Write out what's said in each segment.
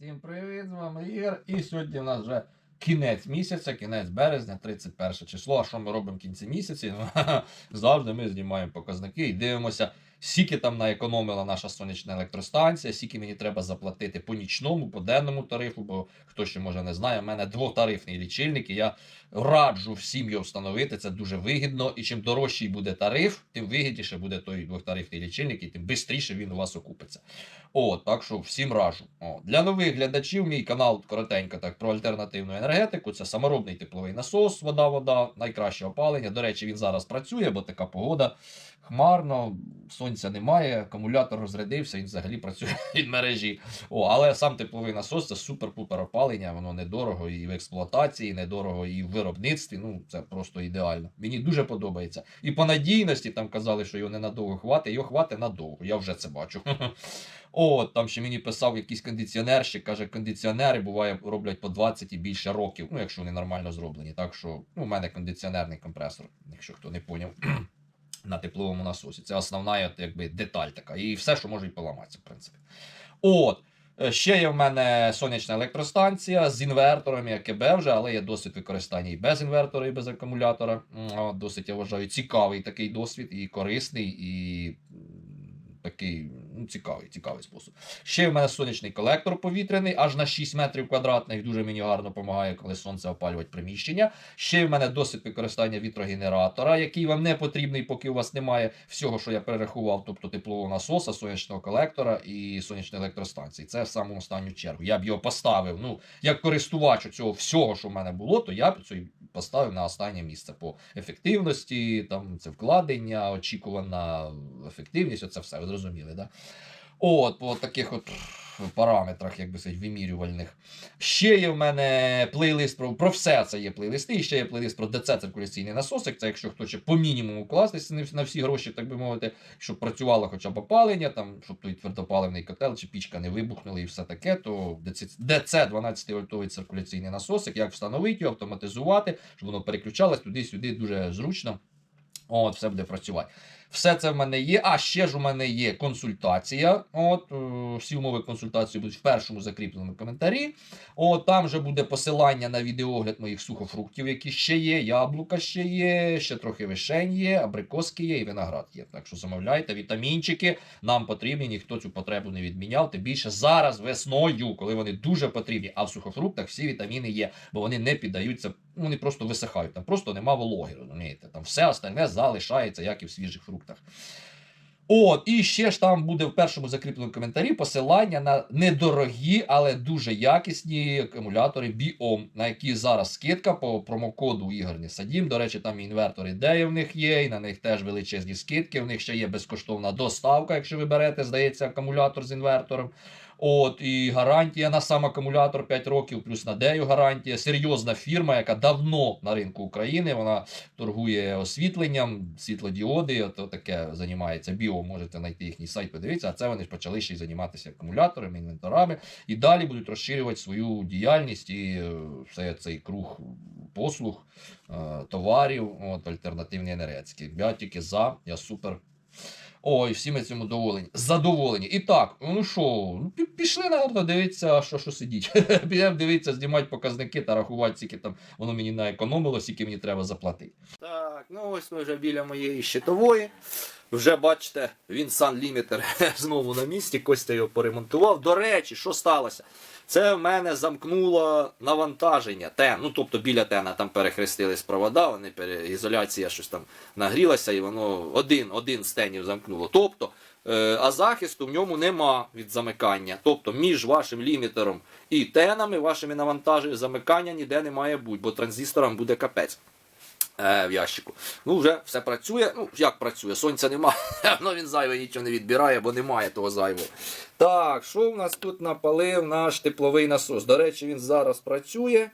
Всім привіт, з вами Ігор. І сьогодні у нас вже кінець місяця, кінець березня, 31 число. А що ми робимо в кінці місяці? Завжди ми знімаємо показники і дивимося, скільки там наекономила наша сонячна електростанція, скільки мені треба заплатити по нічному, по денному тарифу, бо хто ще може не знає, у мене двотарифний лічильник, і я раджу всім його встановити. Це дуже вигідно. І чим дорожчий буде тариф, тим вигідніше буде той двохтарифний лічильник, і тим швидше він у вас окупиться. О, так що всім раджу. О, для нових глядачів мій канал коротенько так про альтернативну енергетику. Це саморобний тепловий насос, вода, вода, найкраще опалення. До речі, він зараз працює, бо така погода. Хмарно, сонця немає, акумулятор розрядився, він взагалі працює від мережі. О, але сам тепловий насос це супер-пупер опалення, воно недорого і в експлуатації, недорого і в виробництві. Ну, це просто ідеально. Мені дуже подобається. І по надійності там казали, що його ненадовго хватить, його хватить надовго. Я вже це бачу. О, там ще мені писав якийсь кондиціонерщик, каже, кондиціонери буває роблять по 20 і більше років, ну якщо вони нормально зроблені. Так що ну, у мене кондиціонерний компресор, якщо хто не поняв. На тепловому насосі. Це основна якби, деталь така. І все, що може поламатися, в принципі. От. Е, Ще є в мене сонячна електростанція з інвертором, як КБ вже, але є досвід використання і без інвертора, і без акумулятора. Досить, я вважаю, цікавий такий досвід, і корисний, і такий ну, цікавий, цікавий спосіб. Ще в мене сонячний колектор повітряний, аж на 6 метрів квадратних. Дуже мені гарно допомагає, коли сонце опалювати приміщення. Ще в мене досвід використання вітрогенератора, який вам не потрібний, поки у вас немає всього, що я перерахував, тобто теплового насоса, сонячного колектора і сонячної електростанції. Це в саму останню чергу. Я б його поставив. Ну, як користувач цього всього, що в мене було, то я б цей поставив на останнє місце по ефективності, там це вкладення, очікувана ефективність, оце все, ви зрозуміли, да? От, по таких от параметрах, як би сказати, вимірювальних. Ще є в мене плейлист про, про все це є плейлисти, і ще є плейлист про ДЦ циркуляційний насосик. Це якщо хто ще по мінімуму вкластися на всі- гроші, так би мовити, щоб працювало хоча б опалення, там, щоб той твердопаливний котел чи пічка не вибухнули і все таке, то ДЦ 12 вольтовий циркуляційний насосик, як встановити його, автоматизувати, щоб воно переключалось туди-сюди дуже зручно. От, все буде працювати. Все це в мене є. А ще ж у мене є консультація. От, е, всі умови консультації будуть в першому закріпленому коментарі. От, там вже буде посилання на відеогляд моїх сухофруктів, які ще є. Яблука ще є, ще трохи вишень є, абрикоски є і виноград є. Так що замовляйте вітамінчики. Нам потрібні, ніхто цю потребу не відміняв. Тим більше зараз весною, коли вони дуже потрібні. А в сухофруктах всі вітаміни є, бо вони не піддаються, вони просто висихають. Там просто нема вологи, розумієте? Там все остальне залишається, як і в свіжих фруктах. От, і ще ж там буде в першому закріпленому коментарі посилання на недорогі, але дуже якісні акумулятори Biom, на які зараз скидка по промокоду Ігор не садім. До речі, там і інвертори ідеї в них є, і на них теж величезні скидки. В них ще є безкоштовна доставка, якщо ви берете, здається, акумулятор з інвертором. От, і гарантія на сам акумулятор 5 років, плюс на дею гарантія. Серйозна фірма, яка давно на ринку України. Вона торгує освітленням, світлодіоди. От таке займається біо. Можете знайти їхній сайт, подивитися. А це вони ж почали ще й займатися акумуляторами, інвенторами. І далі будуть розширювати свою діяльність і е, все цей круг послуг, е, товарів, от, альтернативні енергетики. Я тільки за, я супер. Ой, всі ми цьому доволені. Задоволені. І так, ну що, ну, пішли, наверно, дивитися, що що сидіть. Підемо дивитися, знімати показники та рахувати, скільки там воно мені наекономило, скільки мені треба заплатити. Так, ну ось ми вже біля моєї щитової. Вже бачите, він сан лімітер знову на місці. Костя його поремонтував. До речі, що сталося? Це в мене замкнуло навантаження. Тен, ну тобто біля тена там перехрестились провода, вони пере... ізоляція щось там нагрілася, і воно один, один з тенів замкнуло. Тобто, е, а захисту в ньому нема від замикання. Тобто між вашим лімітером і тенами, вашими навантаженнями, замикання ніде не має бути, бо транзисторам буде капець. Е, в ящику. Ну, вже все працює. Ну, як працює? Сонця немає, але він зайве нічого не відбирає, бо немає того зайвого. Так, що в нас тут напалив наш тепловий насос? До речі, він зараз працює.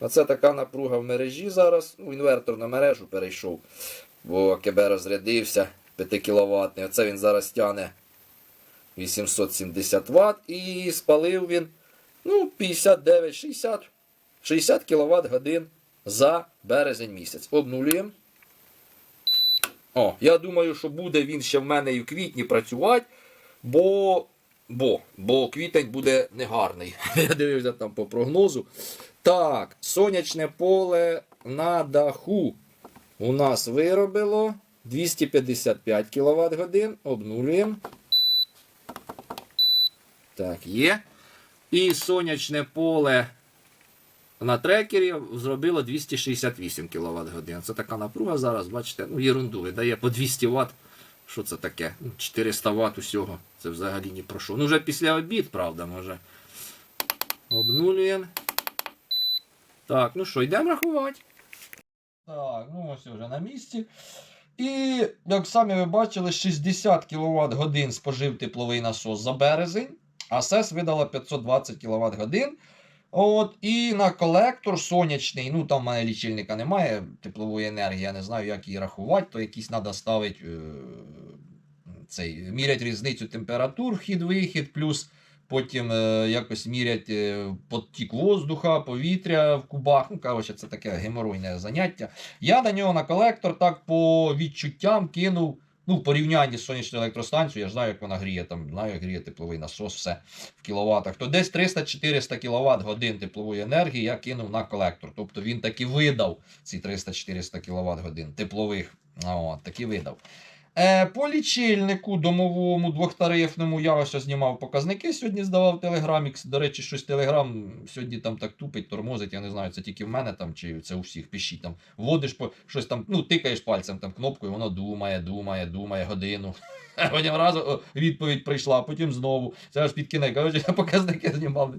Оце така напруга в мережі зараз. Ну, інвертор на мережу перейшов, бо КБ розрядився 5 кВт. Оце він зараз тягне 870 Вт і спалив він ну, 59-60 60 кВт годин за березень місяць. Обнулюємо. О, я думаю, що буде він ще в мене і в квітні працювати, бо Бо, бо квітень буде негарний. Я дивився там по прогнозу. Так, сонячне поле на даху у нас виробило 255 кВт годин. Обнулюємо. Так, є. І сонячне поле на трекері зробило 268 кВт годин. Це така напруга зараз, бачите, ну єрунду видає по 200 Вт. Що це таке? Ну, 400 Вт усього. Це взагалі ні про що. Ну вже після обід, правда, може. Обнулюємо. Так, ну що, йдемо рахувати. Так, ну ось вже на місці. І, як самі ви бачили, 60 кВт годин спожив тепловий насос за березень, а СЕС видала 520 кВт годин. От, і на колектор сонячний, ну там в мене лічильника немає теплової енергії, я не знаю, як її рахувати, то якийсь треба ставити е, цей, мірять різницю температур, вхід-вихід, плюс потім е, якось мірять е, потік воздуха, повітря в кубах. Ну, коротше, це таке геморойне заняття. Я на нього на колектор так по відчуттям кинув. Ну, в порівнянні з сонячною електростанцією, я ж знаю, як вона гріє, там, знаю, як гріє тепловий насос, все в кіловатах. То десь 300-400 кВт годин теплової енергії я кинув на колектор. Тобто він таки видав ці 300-400 кВт годин теплових. О, таки видав. Е, по лічильнику домовому двохтарифному я ось знімав показники. Сьогодні здавав Телеграмікс. До речі, щось Телеграм сьогодні там так тупить, тормозить. Я не знаю, це тільки в мене там чи це у всіх пишіть там. Вводиш по щось там, ну тикаєш пальцем там кнопкою, воно думає, думає, думає годину. Потім разу о, відповідь прийшла, потім знову. Це аж під кінець. Коротше, я показники знімав.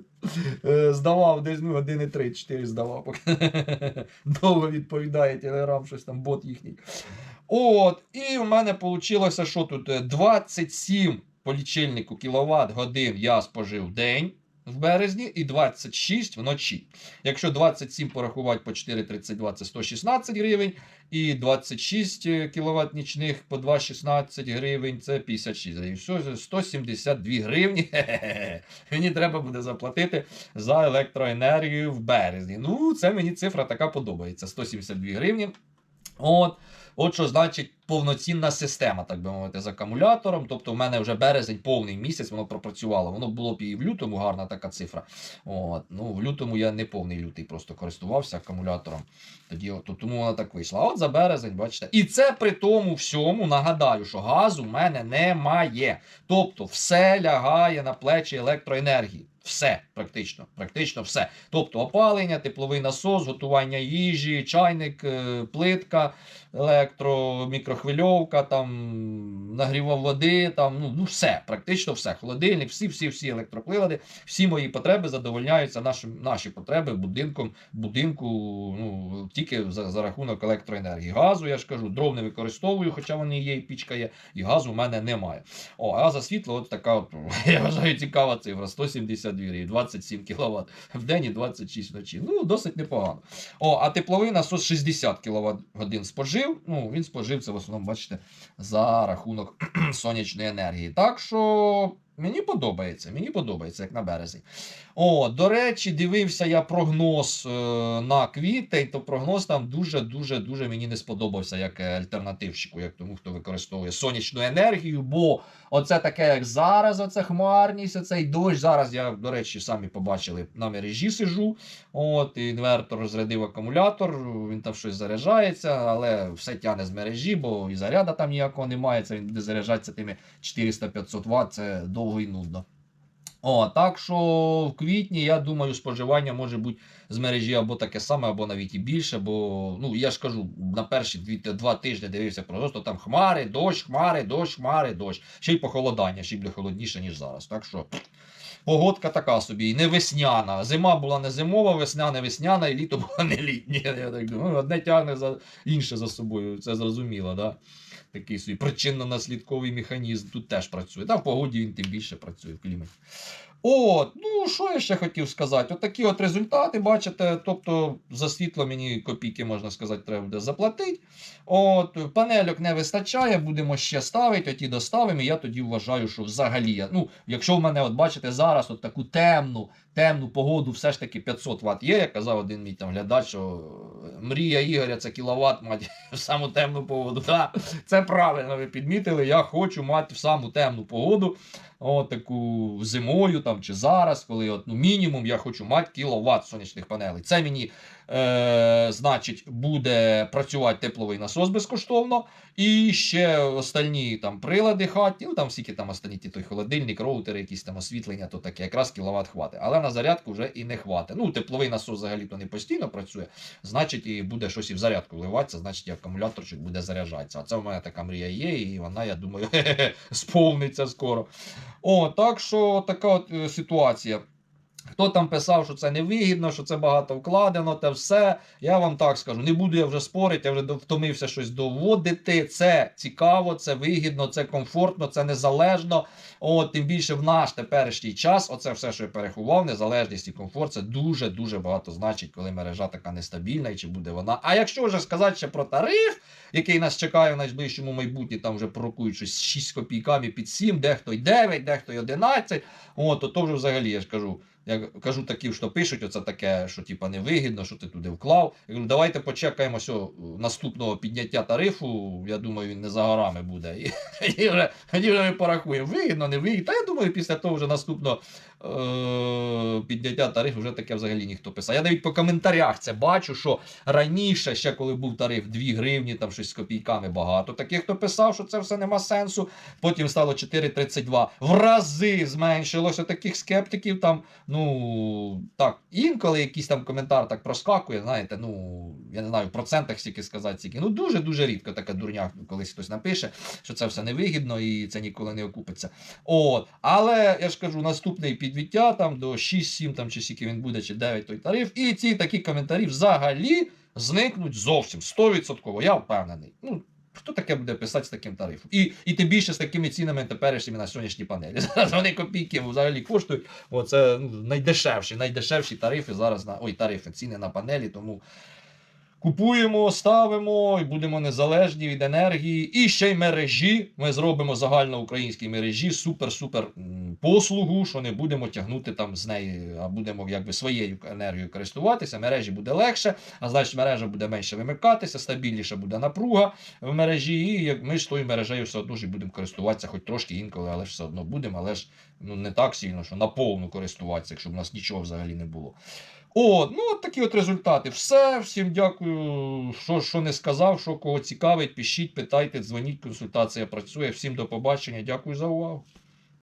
Е, Здавав десь ну, години 3-4 здавав. Довго відповідає Телеграм, щось там бот їхній. От, і в мене вийшло, що тут е, 27 по лічильнику кіловат годин я спожив день в березні і 26 вночі. Якщо 27 порахувати по 4,32 це 116 гривень, і 26 кВт нічних по 2,16 гривень це 56 гривень. Що, 172 гривні. Мені треба буде заплатити за електроенергію в березні. Ну, це мені цифра така подобається. 172 гривні. От. От що значить повноцінна система, так би мовити, з акумулятором. Тобто, в мене вже березень повний місяць, воно пропрацювало. Воно було б і в лютому гарна така цифра. От. Ну, в лютому я не повний лютий, просто користувався акумулятором. Тоді от, тому вона так вийшла. А от за березень, бачите. І це при тому всьому нагадаю, що газу в мене немає. Тобто, все лягає на плечі електроенергії. Все, практично, практично все. Тобто опалення, тепловий насос, готування їжі, чайник, е, плитка, електро, мікрохвильовка, там, нагрівав води, там, ну, ну все, практично все. Холодильник, всі, всі, всі електроприлади, всі мої потреби задовольняються наші, наші потреби будинком, будинку ну, тільки за, за рахунок електроенергії. Газу, я ж кажу, дров не використовую, хоча вони є, і пічка є, і газу в мене немає. О, а за світло, от така, от, я вважаю, цікава цифра: 172 гривні, 27 кВт в день і 26 вночі. Ну, досить непогано. О, а тепловий насос 60 кВт годин спожив. Ну, він спожив це в основному, бачите, за рахунок сонячної енергії. Так що. Мені подобається, мені подобається, як на березі. О, до речі, дивився я прогноз е, на квітень, то прогноз там дуже-дуже дуже мені не сподобався як альтернативщику, як тому, хто використовує сонячну енергію. Бо оце таке, як зараз, оце хмарність, оцей дощ. Зараз я, до речі, самі побачили на мережі сижу. От, інвертор розрядив акумулятор, він там щось заряджається, але все тягне з мережі, бо і заряда там ніякого немає. Це він буде заряджатися тими 400-500 Вт, це довго і нудно. О, так що в квітні, я думаю, споживання може бути з мережі або таке саме, або навіть і більше. Бо ну я ж кажу, на перші дві, два тижні дивився просто там хмари, дощ, хмари, дощ, хмари, дощ. Ще й похолодання, ще й буде холодніше, ніж зараз. Так що погодка така собі, і не весняна. Зима була не зимова, весня не весняна, і літо було не літнє. Я так думаю, одне тягне за інше за собою. Це зрозуміло, да? Такий собі причинно-наслідковий механізм тут теж працює. Та в погоді він тим більше працює в кліматі. От, ну що я ще хотів сказати? От такі от результати, бачите, тобто за світло мені копійки, можна сказати, треба буде заплатити. От, панельок не вистачає, будемо ще ставити, оті доставимо. І я тоді вважаю, що взагалі, ну, якщо в мене, от бачите, зараз от таку темну, темну погоду все ж таки 500 Вт є. Як казав один мій там глядач, що мрія Ігоря це кіловат мати в саму темну погоду. Да, це правильно ви підмітили. Я хочу мати в саму темну погоду. От таку зимою там чи зараз, коли от, ну, мінімум я хочу мати кіловат сонячних панелей. Це мені, е, значить, буде працювати тепловий насос безкоштовно. І ще остальні там прилади хаті, ну там всіки там останні ті той холодильник, роутери, якісь там освітлення, то таке, якраз кіловат хватить. Але на зарядку вже і не хватить. Ну, тепловий насос взагалі то не постійно працює, значить, і буде щось і в зарядку вливатися, значить, і акумуляторчик буде заряджатися. А це в мене така мрія є, і вона, я думаю, сповниться скоро. О, так що така от е, ситуація. Хто там писав, що це невигідно, що це багато вкладено, те все. Я вам так скажу, не буду я вже спорити, я вже втомився щось доводити. Це цікаво, це вигідно, це комфортно, це незалежно. От, тим більше в наш теперішній час, оце все, що я переховав, незалежність і комфорт, це дуже-дуже багато значить, коли мережа така нестабільна і чи буде вона. А якщо вже сказати ще про тариф, який нас чекає в найближчому майбутнє, там вже пророкують щось з 6 копійками під 7, дехто й 9, дехто й 11. От, то, то вже взагалі я ж кажу. Я кажу такі, що пишуть, оце таке, що типа невигідно, що ти туди вклав. Я кажу, давайте почекаємо сьо, наступного підняття тарифу. Я думаю, він не за горами буде. І, і вже, і вже ми порахуємо. Вигідно, не вигідно. Та я думаю, після того вже наступного підняття тарифу вже таке взагалі ніхто писав. Я навіть по коментарях це бачу, що раніше, ще коли був тариф 2 гривні, там щось з копійками багато. Таких, хто писав, що це все нема сенсу. Потім стало 4,32. В рази зменшилося таких скептиків там. Ну так, інколи якийсь там коментар так проскакує, знаєте, ну я не знаю, в процентах стільки сказати, стільки. Ну дуже дуже рідко така дурня, колись хтось напише, що це все невигідно і це ніколи не окупиться. От, але я ж кажу, наступний підвіття там до 6-7 там чи скільки він буде, чи 9 той тариф, і ці такі коментарі взагалі зникнуть зовсім 100%. Я впевнений. Ну, Хто таке буде писати з таким тарифом? І, і тим більше з такими цінами теперішніми на сонячні панелі. Зараз вони копійки взагалі коштують. Оце ну, найдешевші, найдешевші тарифи зараз на ой, тарифи, ціни на панелі. Тому купуємо, ставимо і будемо незалежні від енергії. І ще й мережі. Ми зробимо загальноукраїнській мережі супер-супер послугу, що не будемо тягнути там з неї, а будемо якби своєю енергією користуватися. Мережі буде легше, а значить мережа буде менше вимикатися, стабільніше буде напруга в мережі, і як ми ж тою мережею все одно ж будемо користуватися, хоч трошки інколи, але ж все одно будемо, але ж ну, не так сильно, що наповну користуватися, якщо у нас нічого взагалі не було. О, ну от такі от результати. Все. Всім дякую, що, що не сказав, що кого цікавить, пишіть, питайте, дзвоніть, консультація працює. Всім до побачення. Дякую за увагу.